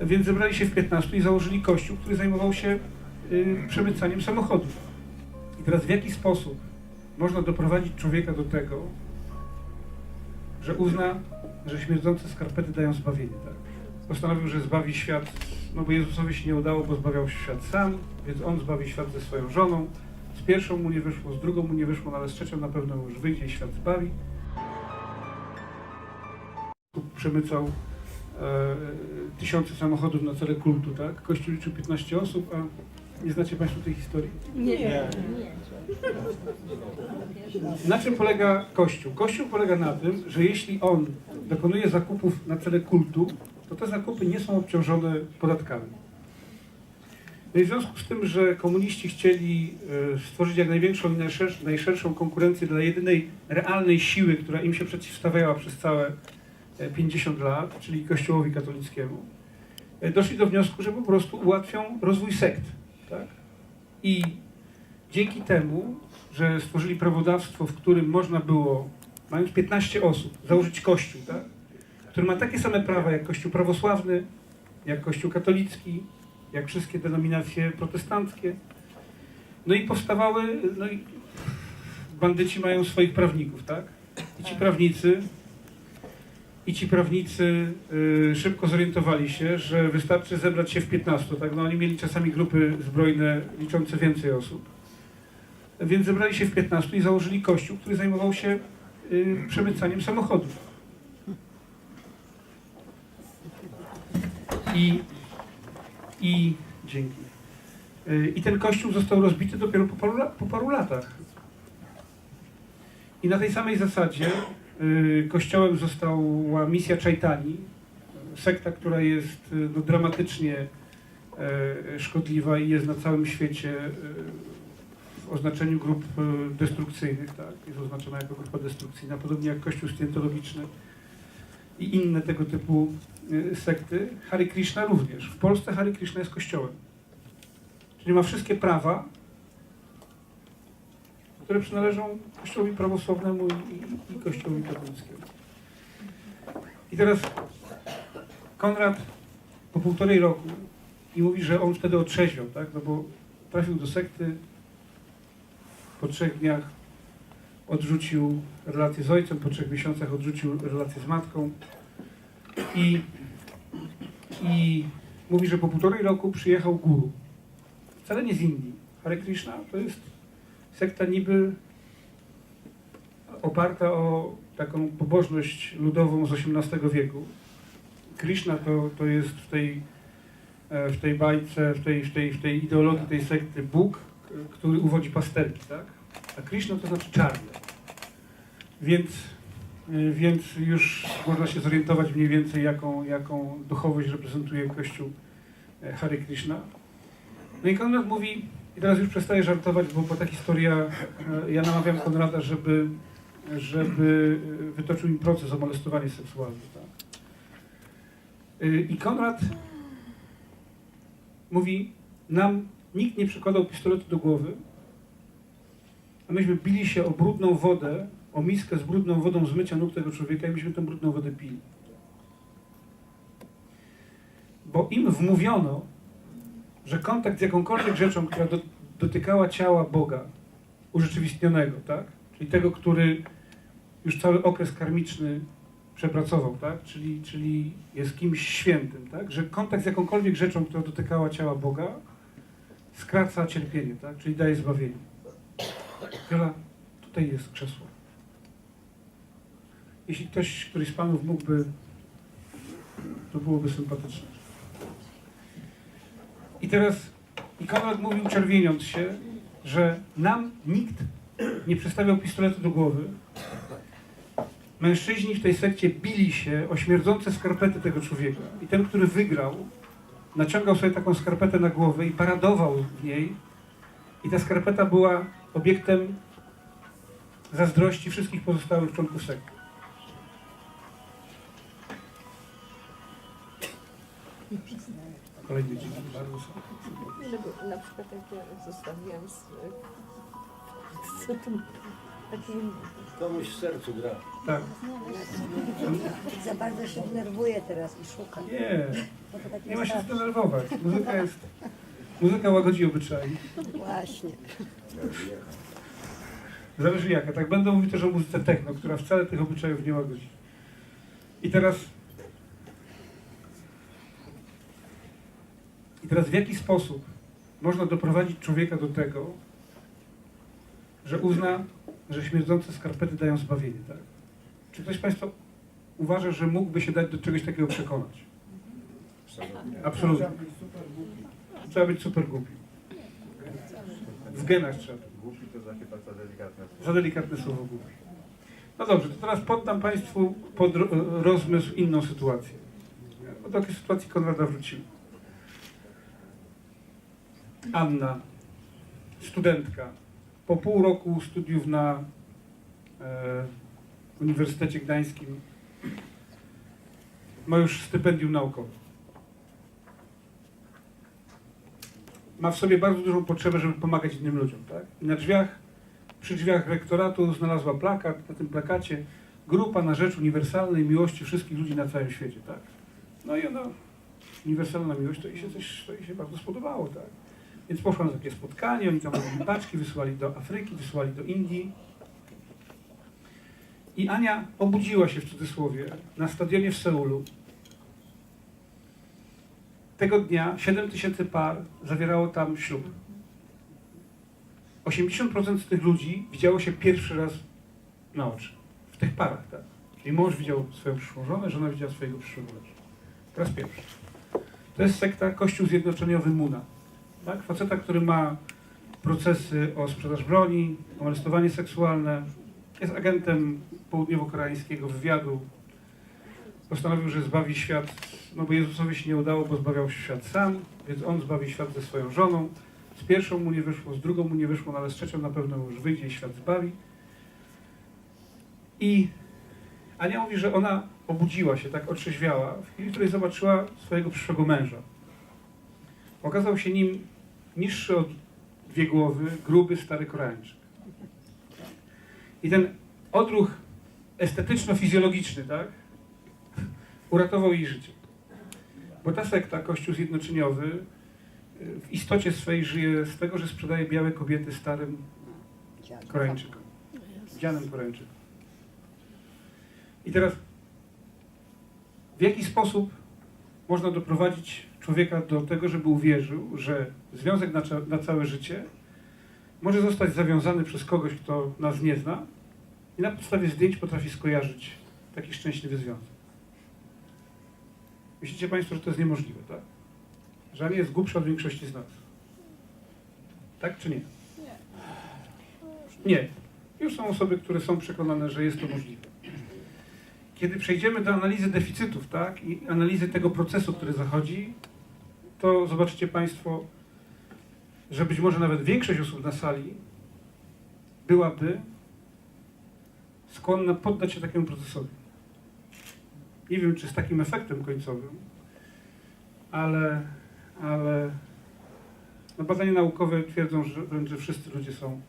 Więc zebrali się w 15 i założyli kościół, który zajmował się y, przemycaniem samochodów. I teraz w jaki sposób można doprowadzić człowieka do tego, że uzna, że śmierdzące skarpety dają zbawienie, tak? Postanowił, że zbawi świat, no bo Jezusowi się nie udało, bo zbawiał świat sam, więc on zbawi świat ze swoją żoną. Z pierwszą mu nie wyszło, z drugą mu nie wyszło, no ale z trzecią na pewno już wyjdzie i świat zbawi. Przemycał tysiące samochodów na cele kultu, tak? Kościół liczył 15 osób, a nie znacie Państwo tej historii? Nie. Na czym polega Kościół? Kościół polega na tym, że jeśli on dokonuje zakupów na cele kultu, to te zakupy nie są obciążone podatkami. No i w związku z tym, że komuniści chcieli e, stworzyć jak największą i najszerszą, konkurencję dla jedynej realnej siły, która im się przeciwstawiała przez całe e, 50 lat, czyli Kościołowi katolickiemu, e, doszli do wniosku, że po prostu ułatwią rozwój sekt. Tak? I dzięki temu, że stworzyli prawodawstwo, w którym można było, mając 15 osób, założyć kościół, tak? który ma takie same prawa jak kościół prawosławny, jak kościół katolicki, jak wszystkie denominacje protestanckie. No i powstawały, no i bandyci mają swoich prawników, tak? I ci prawnicy, i ci prawnicy y, szybko zorientowali się, że wystarczy zebrać się w 15, tak? No oni mieli czasami grupy zbrojne liczące więcej osób. Więc zebrali się w 15 i założyli kościół, który zajmował się y, przemycaniem samochodów. I, i dzięki. Y, I ten kościół został rozbity dopiero po paru, po paru latach. I na tej samej zasadzie kościołem została misja Czajtani, sekta, która jest y, no, dramatycznie y, szkodliwa i jest na całym świecie y, w oznaczeniu grup y, destrukcyjnych, tak? Jest oznaczona jako grupa destrukcyjna, podobnie jak Kościół Scientologiczny i inne tego typu y, sekty. Hare Krishna również. W Polsce Hare Krishna jest kościołem. Czyli ma wszystkie prawa, które przynależą Kościołowi prawosławnemu i, i, i Kościołowi katolickiemu. I teraz Konrad po półtorej roku i mówi, że on wtedy otrzeźwiał, tak? No bo trafił do sekty, po trzech dniach odrzucił relację z ojcem, po trzech miesiącach odrzucił relację z matką i, i mówi, że po półtorej roku przyjechał guru. Wcale nie z Indii. Hare Krishna to jest sekta niby oparta o taką pobożność ludową z XVIII wieku. Krishna to, to jest w tej, e, w tej bajce, w tej, w, tej, w tej ideologii tej sekty Bóg, który uwodzi pasterki, tak? A Krishna to znaczy czarny. Więc, y, więc już można się zorientować mniej więcej, jaką, jaką duchowość reprezentuje Kościół e, Hare Krishna. No i Konrad mówi, i teraz już przestaję żartować, bo, bo ta historia, e, ja namawiam Konrada, żeby, żeby e, wytoczył im proces o molestowanie seksualne. Tak? Y, I Konrad mówi, nam nikt nie przykładał pistoletu do głowy, a myśmy bili się o brudną wodę, o miskę z brudną wodą z mycia nóg tego człowieka i myśmy tę brudną wodę pili. Bo im wmówiono, że kontakt z jakąkolwiek rzeczą, która do, dotykała ciała Boga urzeczywistnionego, tak? Czyli tego, który już cały okres karmiczny przepracował, tak? Czyli, czyli jest kimś świętym, tak? Że kontakt z jakąkolwiek rzeczą, która dotykała ciała Boga, skraca cierpienie, tak? Czyli daje zbawienie. Jola, tutaj jest krzesło. Jeśli ktoś, któryś z panów mógłby, to byłoby sympatyczne. I teraz i Konrad mówił czerwieniąc się, że nam nikt nie przystawiał pistoletu do głowy. Mężczyźni w tej sekcie bili się o śmierdzące skarpety tego człowieka. I ten, który wygrał, naciągał sobie taką skarpetę na głowę i paradował w niej. I ta skarpeta była obiektem zazdrości wszystkich pozostałych członków sekty. Kolejny dzień. Bardzo są. No bo na przykład jak ja zostawiłam z... Co tu? Komuś w sercu gra. Tak. Za bardzo się denerwuje teraz i szuka. Nie, to tak nie ma się zdenerwować. Muzyka jest... Muzyka łagodzi obyczaje. Właśnie. Zależy jaka. Tak będę mówił też o muzyce techno, która wcale tych obyczajów nie łagodzi. I teraz... teraz w jaki sposób można doprowadzić człowieka do tego, że uzna, że śmierdzące skarpety dają zbawienie, tak? Czy ktoś z Państwa uważa, że mógłby się dać do czegoś takiego przekonać? Absolutnie. Trzeba być super głupi. W genach trzeba być. Głupi to za chyba za delikatne słowo. Za delikatne słowo głupi. No dobrze, to teraz poddam Państwu pod ro- rozmysł inną sytuację. Do takiej sytuacji Konrada wrócimy. Anna, studentka, po pół roku studiów na e, Uniwersytecie Gdańskim ma już stypendium naukowe. Ma w sobie bardzo dużą potrzebę, żeby pomagać innym ludziom. Tak? I na drzwiach przy drzwiach rektoratu znalazła plakat, na tym plakacie grupa na rzecz uniwersalnej miłości wszystkich ludzi na całym świecie, tak? No i ona, uniwersalna miłość, to jej się coś, to jej się bardzo spodobało, tak? Więc poszła na takie spotkanie, oni tam robili paczki, wysłali do Afryki, wysłali do Indii. I Ania obudziła się w cudzysłowie na stadionie w Seulu. Tego dnia 7 tysięcy par zawierało tam ślub. 80% z tych ludzi widziało się pierwszy raz na oczy. W tych parach, tak? Czyli mąż widział swoją przyszłą żonę, żona widziała swojego przyszłego męża. Po raz pierwszy. To jest sekta Kościół Zjednoczeniowy Muna. Tak? Faceta, który ma procesy o sprzedaż broni, o molestowanie seksualne, jest agentem południowo-koreańskiego wywiadu. Postanowił, że zbawi świat, no bo Jezusowi się nie udało, bo zbawiał świat sam, więc on zbawi świat ze swoją żoną. Z pierwszą mu nie wyszło, z drugą mu nie wyszło, no ale z trzecią na pewno już wyjdzie i świat zbawi. I Ania mówi, że ona obudziła się, tak otrzeźwiała, w chwili, w której zobaczyła swojego przyszłego męża. Okazał się nim niższy od dwie głowy, gruby, stary Koreańczyk. I ten odruch estetyczno-fizjologiczny, tak, uratował jej życie. Bo ta sekta, Kościół Zjednoczeniowy, w istocie swojej żyje z tego, że sprzedaje białe kobiety starym Koreańczykom. Dzianym Koreańczykom. I teraz w jaki sposób można doprowadzić człowieka do tego, żeby uwierzył, że związek na, na całe życie może zostać zawiązany przez kogoś, kto nas nie zna i na podstawie zdjęć potrafi skojarzyć taki szczęśliwy związek. Myślicie Państwo, że to jest niemożliwe, tak? Że Ania jest głupsza od większości z nas. Tak czy nie? Nie. Już są osoby, które są przekonane, że jest to możliwe. Kiedy przejdziemy do analizy deficytów, tak, i analizy tego procesu, który zachodzi, to zobaczycie Państwo, że być może nawet większość osób na sali byłaby skłonna poddać się takiemu procesowi. Nie wiem, czy z takim efektem końcowym, ale, ale no badania naukowe twierdzą, że że wszyscy ludzie są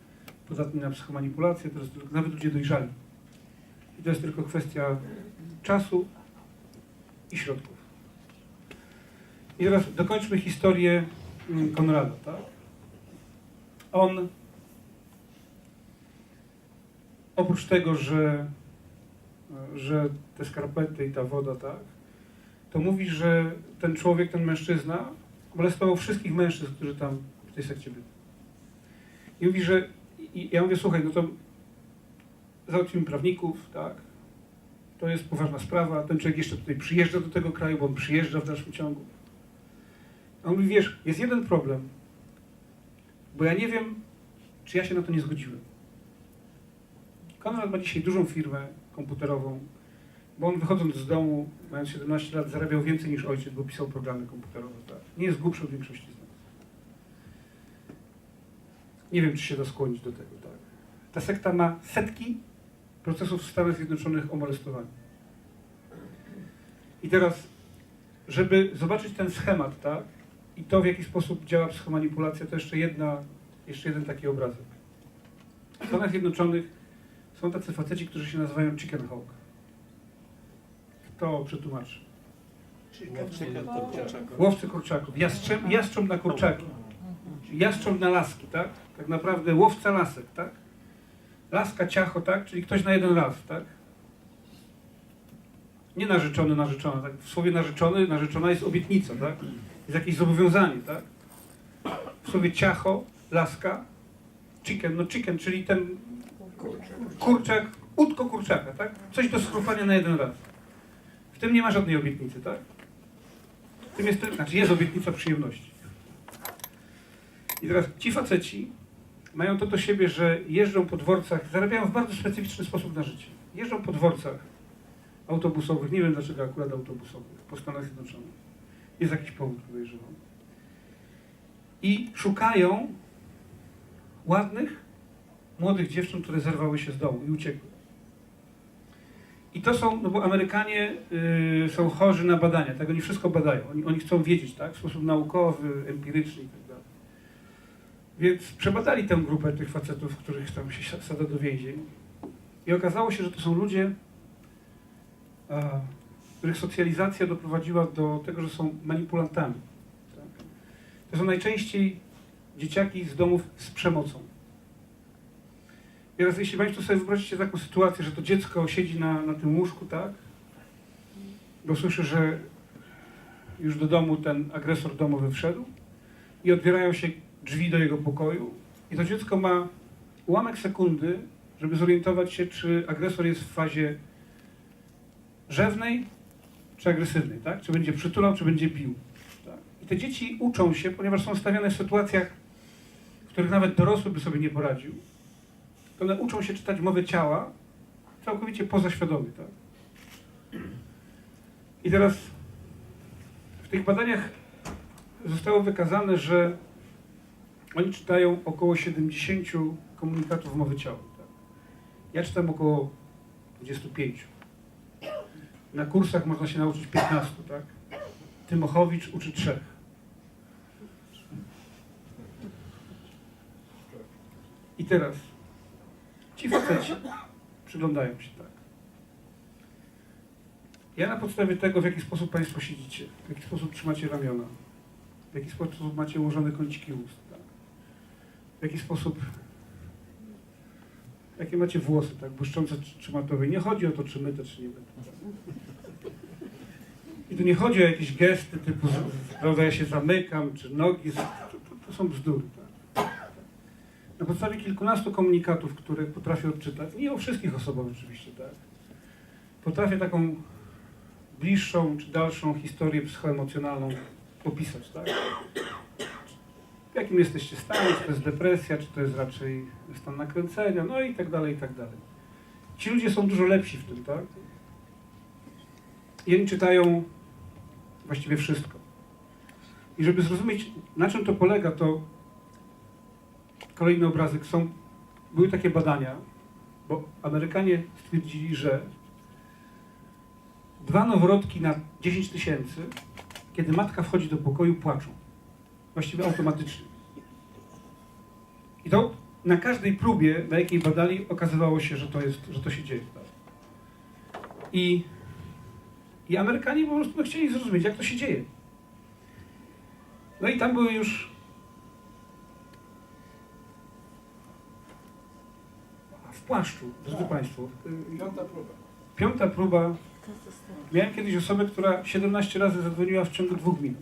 podatni na psychomanipulację, to nawet ludzie dojrzali. I to jest tylko kwestia czasu i środków. I teraz dokończmy historię mm, Konrada, tak? On oprócz tego, że, że te skarpety i ta woda, tak, to mówi, że ten człowiek, ten mężczyzna molestował wszystkich mężczyzn, którzy tam w tej sekcie byli. I mówi, że i ja mówię, słuchaj, no to załatwimy prawników, tak, to jest poważna sprawa, ten człowiek jeszcze tutaj przyjeżdża do tego kraju, bo on przyjeżdża w dalszym ciągu. A on mówi, wiesz, jest jeden problem, bo ja nie wiem, czy ja się na to nie zgodziłem. Konrad ma dzisiaj dużą firmę komputerową, bo on wychodząc z domu, mając 17 lat, zarabiał więcej niż ojciec, bo pisał programy komputerowe. Tak? Nie jest głupszy od większości z nas. Nie wiem, czy się da skłonić do tego. Tak? Ta sekta ma setki procesów w Stanach Zjednoczonych o molestowaniu. I teraz, żeby zobaczyć ten schemat, tak, i to, w jaki sposób działa psychomanipulacja, to jeszcze jedna, jeszcze jeden taki obrazek. W Stanach Zjednoczonych są tacy faceci, którzy się nazywają chicken hawk. Kto przetłumaczy? Łowcy kurczaków. Jastrząb, jastrząb na kurczaki. Jastrząb na laski, tak? Tak naprawdę łowca lasek, tak? Laska ciacho, tak? Czyli ktoś na jeden raz, tak? Nie narzeczony, narzeczona, tak? W słowie narzeczony, narzeczona jest obietnica, tak? Jest jakieś zobowiązanie, tak? W słowie ciacho, laska, chicken, no chicken, czyli ten kurczak, udko kurczaka, tak? Coś do schrupania na jeden raz. W tym nie ma żadnej obietnicy, tak? W tym jest, znaczy jest obietnica przyjemności. I teraz ci faceci mają to do siebie, że jeżdżą po dworcach, zarabiają w bardzo specyficzny sposób na życie. Jeżdżą po dworcach autobusowych, nie wiem dlaczego akurat autobusowych, po Stanach Zjednoczonych. Jest jakiś powód, podejrzewam. I szukają ładnych, młodych dziewcząt, które zerwały się z domu i uciekły. I to są, no bo Amerykanie y, są chorzy na badania, tak? Oni wszystko badają. Oni, oni chcą wiedzieć, tak? W sposób naukowy, empiryczny i tak. Więc przebadali tę grupę tych facetów, których tam się sada do więzień. I okazało się, że to są ludzie, których socjalizacja doprowadziła do tego, że są manipulantami. To są najczęściej dzieciaki z domów z przemocą. Teraz jeśli Państwo sobie wyobraźcie taką sytuację, że to dziecko siedzi na, na tym łóżku, tak? Bo słyszy, że już do domu ten agresor domowy wszedł i otwierają się drzwi do jego pokoju i to dziecko ma ułamek sekundy, żeby zorientować się, czy agresor jest w fazie rzewnej, czy agresywnej, tak? Czy będzie przytulał, czy będzie bił. Tak? I te dzieci uczą się, ponieważ są stawiane w sytuacjach, w których nawet dorosły by sobie nie poradził, to one uczą się czytać mowę ciała całkowicie pozaświadomie, tak? I teraz w tych badaniach zostało wykazane, że oni czytają około 70 komunikatów mowy ciała. Tak? Ja czytam około 25. Na kursach można się nauczyć 15, tak? Tymochowicz uczy trzech. I teraz ci faceci przyglądają się tak. Ja na podstawie tego, w jaki sposób Państwo siedzicie, w jaki sposób trzymacie ramiona, w jaki sposób macie ułożone kąciki ust? W jaki sposób, jakie macie włosy, tak, błyszczące czy, czy matowe. Nie chodzi o to, czy myte, czy nie myte. I tu nie chodzi o jakieś gesty typu, prawda, ja się zamykam, czy nogi, to, to, to są bzdury. Tak? Na podstawie kilkunastu komunikatów, które potrafię odczytać, nie o wszystkich osobach oczywiście, tak, potrafię taką bliższą czy dalszą historię psychoemocjonalną opisać, tak? W jakim jesteście stanie, czy to jest depresja, czy to jest raczej stan nakręcenia, no i tak dalej, i tak dalej. Ci ludzie są dużo lepsi w tym, tak? I oni czytają właściwie wszystko. I żeby zrozumieć, na czym to polega, to kolejny obrazek są, były takie badania, bo Amerykanie stwierdzili, że dwa noworodki na 10 tysięcy, kiedy matka wchodzi do pokoju, płaczą. Właściwie automatycznie. I to na każdej próbie, na jakiej badali, okazywało się, że to, jest, że to się dzieje. Tak? I, I Amerykanie po prostu chcieli zrozumieć, jak to się dzieje. No i tam były już w płaszczu, drodzy Państwo. y, Piąta próba. Piąta próba. Miałem kiedyś osobę, która 17 razy zadzwoniła w ciągu dwóch minut.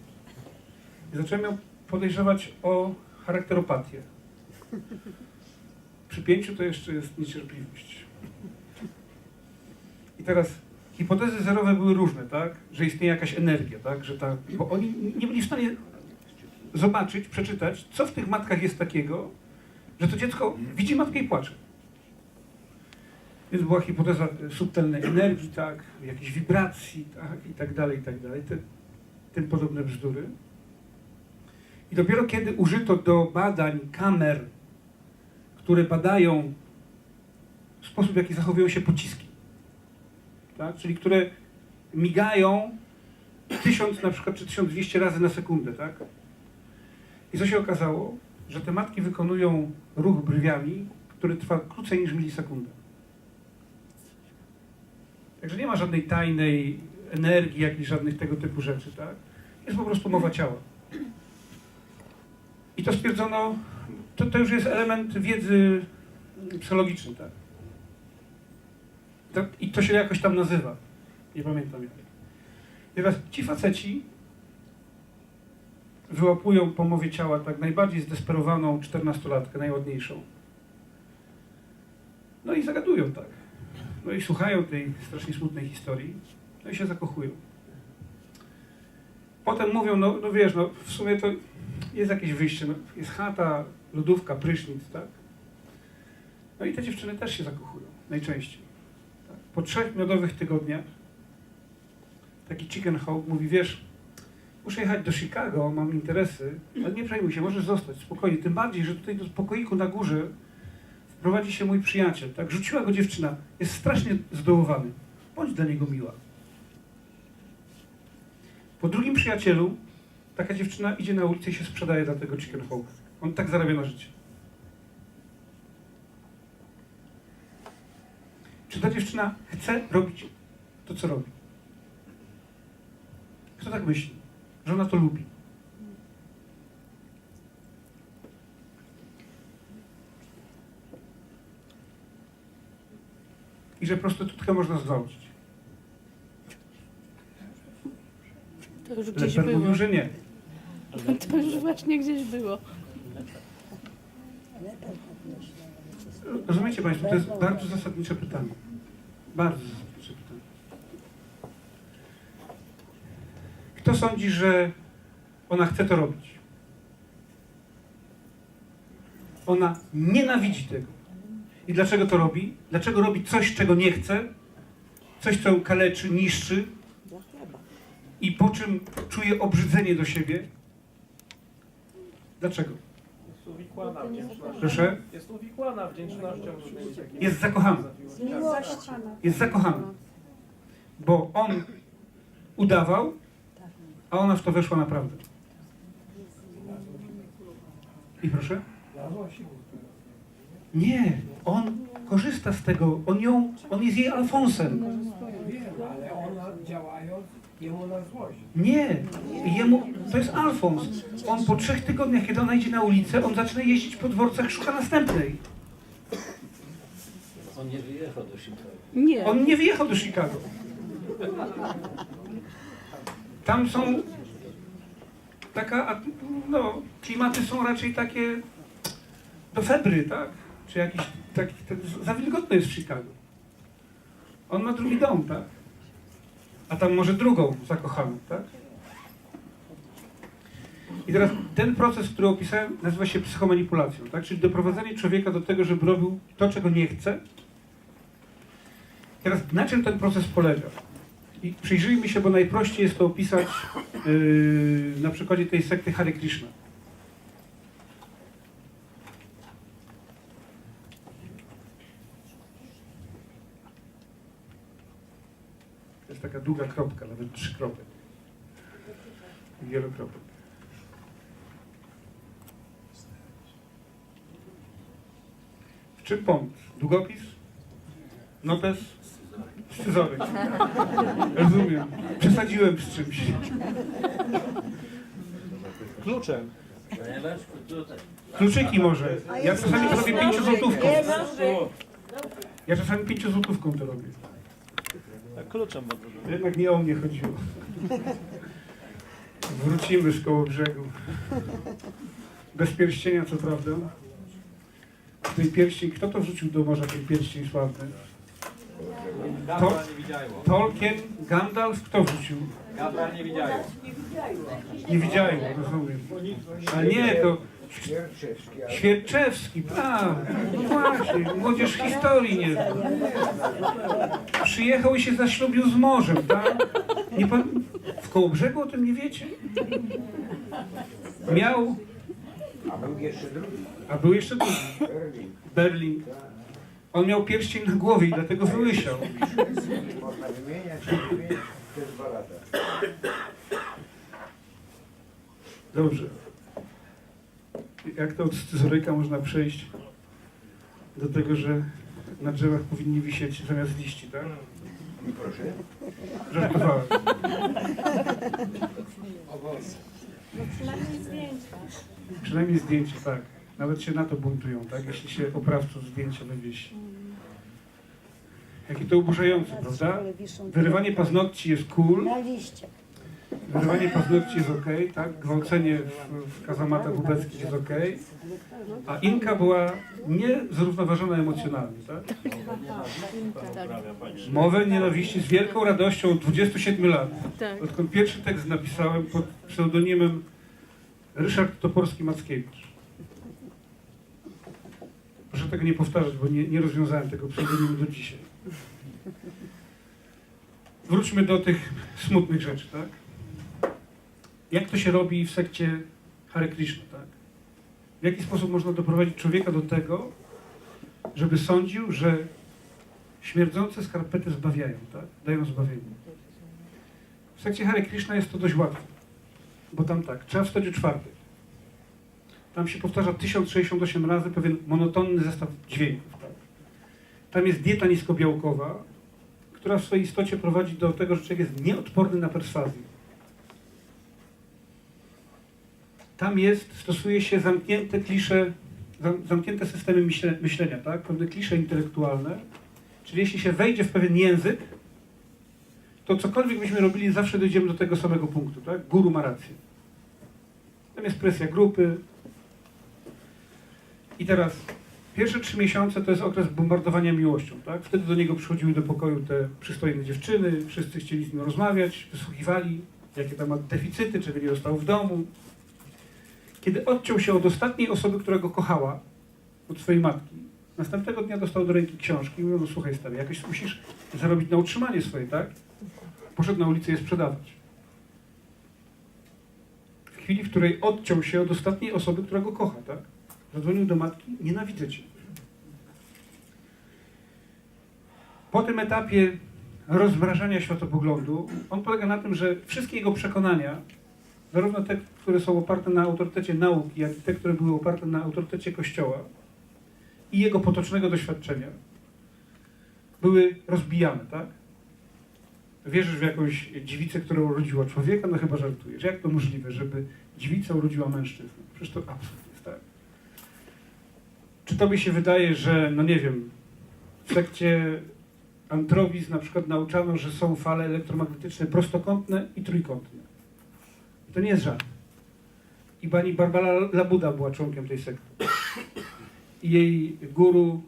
I zacząłem ją podejrzewać o charakteropatię. Przy pięciu to jeszcze jest niecierpliwość. I teraz hipotezy zerowe były różne, tak? Że istnieje jakaś energia, tak? Że ta, bo oni nie byli w stanie zobaczyć, przeczytać, co w tych matkach jest takiego, że to dziecko widzi matkę i płacze. Więc była hipoteza e, subtelnej energii, tak, jakiejś wibracji, tak, i tak dalej, i tak dalej, te, tym podobne bzdury. I dopiero kiedy użyto do badań kamer, które badają sposób, w jaki zachowują się pociski, tak, czyli które migają tysiąc na przykład, czy 1200 razy na sekundę, tak? I co się okazało? Że te matki wykonują ruch brwiami, który trwa krócej niż milisekundę. Także nie ma żadnej tajnej energii, jakichś żadnych tego typu rzeczy, tak? Jest po prostu mowa ciała. I to stwierdzono, to, to już jest element wiedzy psychologicznej, tak? I to się jakoś tam nazywa. Nie pamiętam jak. I teraz ci faceci wyłapują po mowie ciała tak najbardziej zdesperowaną czternastolatkę, najładniejszą. No i zagadują tak. No i słuchają tej strasznie smutnej historii. No i się zakochują. Potem mówią, no, no wiesz, no w sumie to jest jakieś wyjście. No, jest chata, lodówka, prysznic, tak? No i te dziewczyny też się zakochują, najczęściej. Tak? Po trzech miodowych tygodniach taki chicken hawk mówi, wiesz, muszę jechać do Chicago, mam interesy, ale nie przejmuj się, możesz zostać, spokojnie. Tym bardziej, że tutaj do pokoiku na górze wprowadzi się mój przyjaciel, tak? Rzuciła go dziewczyna, jest strasznie zdołowany. Bądź dla niego miła. Po drugim przyjacielu taka dziewczyna idzie na ulicę i się sprzedaje dla tego chicken hawk. On tak zarabia na życie. Czy ta dziewczyna chce robić to, co robi? Kto tak myśli? Że ona to lubi. I że prostytutkę można zwałcić. To już gdzieś Leper było. mówił, że nie. To już właśnie gdzieś było. Rozumiecie Państwo, to jest bardzo zasadnicze pytanie. Bardzo zasadnicze pytanie. Kto sądzi, że ona chce to robić? Ona nienawidzi tego. I dlaczego to robi? Dlaczego robi coś, czego nie chce? Coś, co kaleczy, niszczy? I po czym czuje obrzydzenie do siebie? Dlaczego? Jest uwikłana wdzięcznością. Proszę? Jest uwikłana wdzięcznością Jest zakochana. Jest zakochana. Bo on udawał, a ona w to weszła naprawdę. I proszę? Nie, on korzysta z tego, on ją, on jest jej Alfonsem. Działając jemu na złość. Nie, jemu, to jest Alfons. On po trzech tygodniach, kiedy ona idzie na ulicę, on zaczyna jeździć po dworcach, szuka następnej. On nie wyjechał do Chicago. Nie. On nie wyjechał do Chicago. Tam są taka, no, klimaty są raczej takie do febry, tak? Czy jakiś taki, tak, za wilgotno jest w Chicago. On ma drugi dom, tak? A tam może drugą zakochaną, tak? I teraz ten proces, który opisałem, nazywa się psychomanipulacją, tak? Czyli doprowadzenie człowieka do tego, żeby robił to, czego nie chce, Teraz na czym ten proces polega? I przyjrzyjmy się, bo najprościej jest to opisać yy, na przykładzie tej sekty Hare Krishna. Taka długa kropka, nawet trzy kropek. Wielokropek. W czym pomóc? Długopis? Notes? Scyzoryk. Rozumiem. Przesadziłem z czymś. Kluczem. Kluczyki może. Ja czasami to robię pięciozłotówką. Ja czasami pięciozłotówką to robię. Tak, kluczem bardzo. Jednak nie o mnie chodziło. Wrócimy z koło brzegu. Bez pierścienia, co prawda. Ten pierścień, kto to wrzucił do morza, ten pierścień sławny? To, nie widziało. Tolkien, Gandalf, kto wrzucił? Gabra nie widziało. Nie widziałem, rozumiem. A nie, to Świerczewski, ale Świerczewski, a, no właśnie, młodzież historii nie zna. Przyjechał i się zaślubił z morzem, tak? Nie pan, w Kołobrzegu o tym nie wiecie? Miał, a był jeszcze drugi, a był jeszcze drugi, Berlin. Berlin. On miał pierścień na głowie i dlatego wyłysiał. Można wymieniać, wymieniać przez dwa lata. Dobrze. Jak to od scyzoryka można przejść do tego, że na drzewach powinni wisieć zamiast liści, tak? Proszę. Żartowałem. Przynajmniej zdjęcie, tak. Nawet się na to buntują, tak? Jeśli się oprawców zdjęcia wywiesi. Jakie to oburzające, prawda? Wyrywanie paznokci jest cool, Na liście. Wyrywanie paznokci jest ok, tak? Gwałcenie w, w kazamatach ubeckich jest ok. A Inka była niezrównoważona emocjonalnie, tak? Mowę nienawiści z wielką radością od 27 lat. Tak. Odkąd pierwszy tekst napisałem pod pseudonimem Ryszard Toporski-Mackiewicz. Proszę tego nie powtarzać, bo nie, nie rozwiązałem tego pseudonimu do dzisiaj. Wróćmy do tych smutnych rzeczy, tak? Jak to się robi w sekcie Hare Krishna, tak? W jaki sposób można doprowadzić człowieka do tego, żeby sądził, że śmierdzące skarpety zbawiają, tak? Dają zbawienie. W sekcie Hare Krishna jest to dość łatwe, bo tam tak, trzeba wstać o czwartej. Tam się powtarza 1068 razy pewien monotonny zestaw dźwięków. Tak? Tam jest dieta niskobiałkowa, która w swojej istocie prowadzi do tego, że człowiek jest nieodporny na perswazję. Tam jest, stosuje się zamknięte klisze, zam- zamknięte systemy myśle, myślenia, tak? pewne klisze intelektualne. Czyli jeśli się wejdzie w pewien język, to cokolwiek byśmy robili, zawsze dojdziemy do tego samego punktu, tak? Guru ma rację. Tam jest presja grupy. I teraz, pierwsze trzy miesiące to jest okres bombardowania miłością, tak? Wtedy do niego przychodziły do pokoju te przystojne dziewczyny, wszyscy chcieli z nim rozmawiać, wysłuchiwali, jakie tam ma deficyty, czego nie dostał w domu. Kiedy odciął się od ostatniej osoby, która go kochała, od swojej matki, następnego dnia dostał do ręki książki i mówią, no słuchaj stary, jakoś musisz zarobić na utrzymanie swoje, tak? poszedł na ulicę je sprzedawać. W chwili, w której odciął się od ostatniej osoby, która go kocha, tak? Zadzwonił do matki, nienawidzę cię. Po tym etapie rozmrażania światopoglądu, on polega na tym, że wszystkie jego przekonania, zarówno te, które są oparte na autorytecie nauki, jak i te, które były oparte na autorytecie Kościoła i jego potocznego doświadczenia, były rozbijane, tak? wierzysz w jakąś dziewicę, która urodziła człowieka, no chyba żartujesz. Jak to możliwe, żeby dziewica urodziła mężczyznę? Przecież to absurd jest, tak? Czy tobie się wydaje, że, no nie wiem, w sekcie Antrowiz na przykład nauczano, że są fale elektromagnetyczne prostokątne i trójkątne. To nie jest żart. I pani Barbara Labuda była członkiem tej sekty. I jej guru,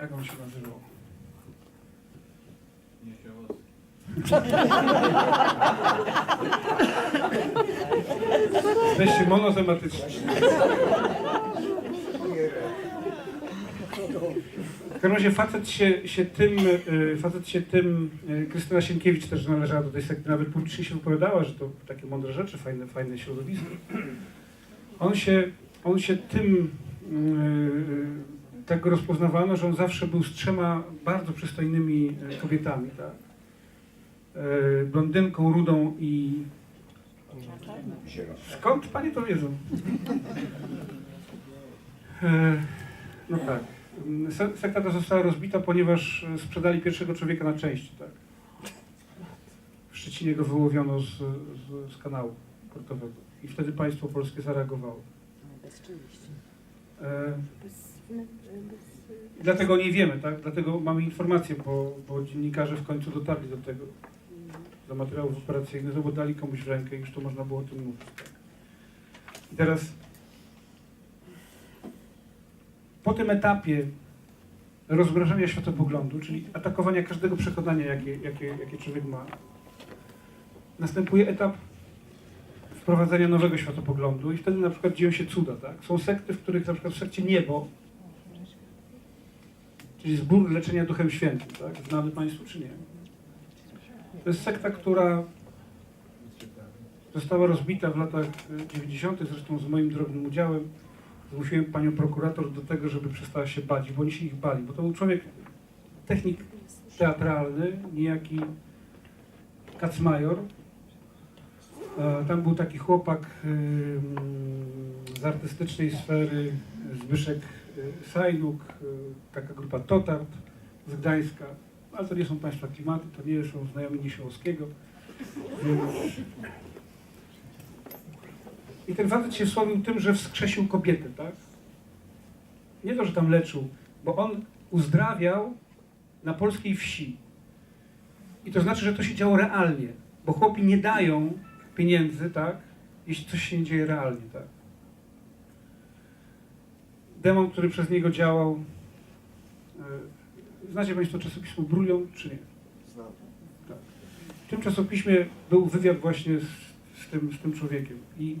jak on się nazywał? Jesteście monozematyczni. Każdym razie facet się, się tym, y, facet się tym, y, Krystyna Sienkiewicz też należała do tej sekty, nawet publicznie się wypowiadała, że to takie mądre rzeczy, fajne, fajne środowisko. On się, on się tym y, tak rozpoznawano, że on zawsze był z trzema bardzo przystojnymi kobietami, tak? Blondynką, rudą i Skąd panie to wiedzą? No tak. Se- Sekta ta została rozbita, ponieważ e, sprzedali pierwszego człowieka na części, tak. W Szczecinie go wyłowiono z, z, z kanału portowego. I wtedy państwo polskie zareagowało. E, Dlatego nie wiemy, tak? Dlatego mamy informację, bo, bo dziennikarze w końcu dotarli do tego, do materiałów operacyjnych, no bo dali komuś w rękę i już to można było o tym mówić. Tak? I teraz po tym etapie rozmrażania światopoglądu, czyli atakowania każdego przekonania, jakie, jakie, jakie człowiek ma, następuje etap wprowadzenia nowego światopoglądu i wtedy na przykład dzieją się cuda. Tak? Są sekty, w których na przykład w sekcie niebo, czyli zbór leczenia Duchem Świętym, tak? znany Państwu czy nie? To jest sekta, która została rozbita w latach y, 90., zresztą z moim drobnym udziałem. Zmusiłem panią prokurator do tego, żeby przestała się bać, bo oni się ich bali, bo to był człowiek, technik teatralny, niejaki Kacmajor. E, Tam był taki chłopak z artystycznej sfery, Zbyszek y, Sajnuk, y, taka grupa Totart z Gdańska. ale to nie są państwa klimaty, to nie są znajomi Niszołowskiego. Więc... I ten facet się sławił tym, że wskrzesił kobietę, tak? Nie to, że tam leczył, bo on uzdrawiał na polskiej wsi. I to znaczy, że to się działo realnie, bo chłopi nie dają pieniędzy, tak? Jeśli coś się nie dzieje realnie, tak? Demon, który przez niego działał. e, Znacie Państwo czasopismo Brulion, czy nie? Znam. Tak. W tym czasopiśmie był wywiad właśnie z, z, tym, z tym człowiekiem. I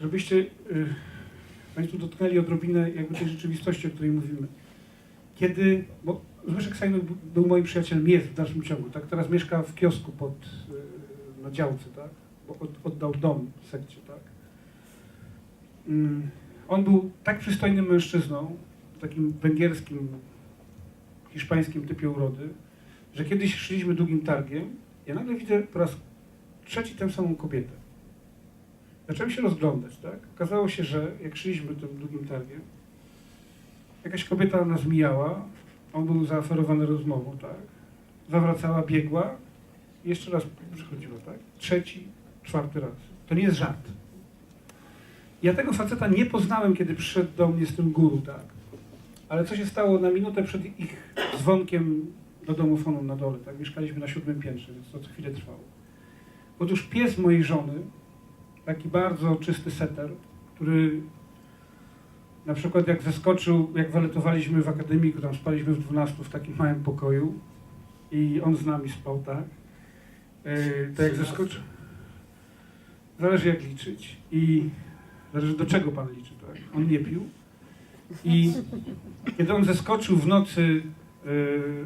żebyście y, Państwo dotknęli odrobinę jakby tej rzeczywistości, o której mówimy. Kiedy, bo Zbyszek Sajnuk był- moim przyjacielem, jest w dalszym ciągu, tak? Teraz mieszka w kiosku pod, y, na działce, tak? Bo od, oddał dom w sekcie, tak? Mm, On był tak przystojnym mężczyzną, takim węgierskim, hiszpańskim typie urody, że kiedyś szliśmy długim targiem, ja nagle widzę po raz trzeci tę samą kobietę. Zacząłem się rozglądać, tak? Okazało się, że jak szliśmy tym długim targiem, jakaś kobieta nas mijała, on był zaoferowany rozmową, tak? Zawracała, biegła jeszcze raz przychodziła, tak? Trzeci, czwarty raz. To nie jest żart. Ja tego faceta nie poznałem, kiedy przyszedł do mnie z tym guru, tak? Ale co się stało na minutę przed ich dzwonkiem do domofonu na dole, tak? Mieszkaliśmy na siódmym piętrze, więc to co chwilę trwało. Otóż pies mojej żony, taki bardzo czysty setter, który na przykład jak zeskoczył, jak waletowaliśmy w akademiku, tam spaliśmy w 12 w takim małym pokoju i on z nami spał, tak? Yy, to jak zeskoczył, zależy jak liczyć i zależy do czego pan liczy, tak? On nie pił i kiedy on zeskoczył w nocy, yy,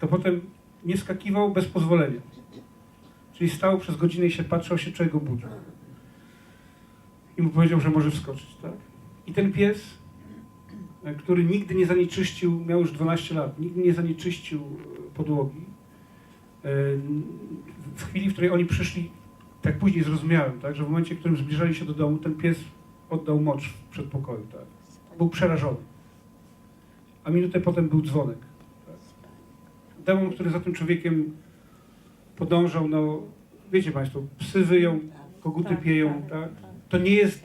to potem nie skakiwał bez pozwolenia. Czyli stał przez godzinę i się patrzył, się czego budził. I mu powiedział, że może wskoczyć, tak? I ten pies, e, który nigdy nie zanieczyścił, miał już 12 lat, nigdy nie zanieczyścił e, podłogi, e, w chwili, w której oni przyszli, tak później zrozumiałem, tak, że w momencie, w którym zbliżali się do domu, ten pies oddał mocz w przedpokoju, tak? Był przerażony. A minutę potem był dzwonek. Tak? Demon, który za tym człowiekiem podążał, no wiecie Państwo, psy wyją, koguty Tak, pieją, tak, tak? tak. To nie jest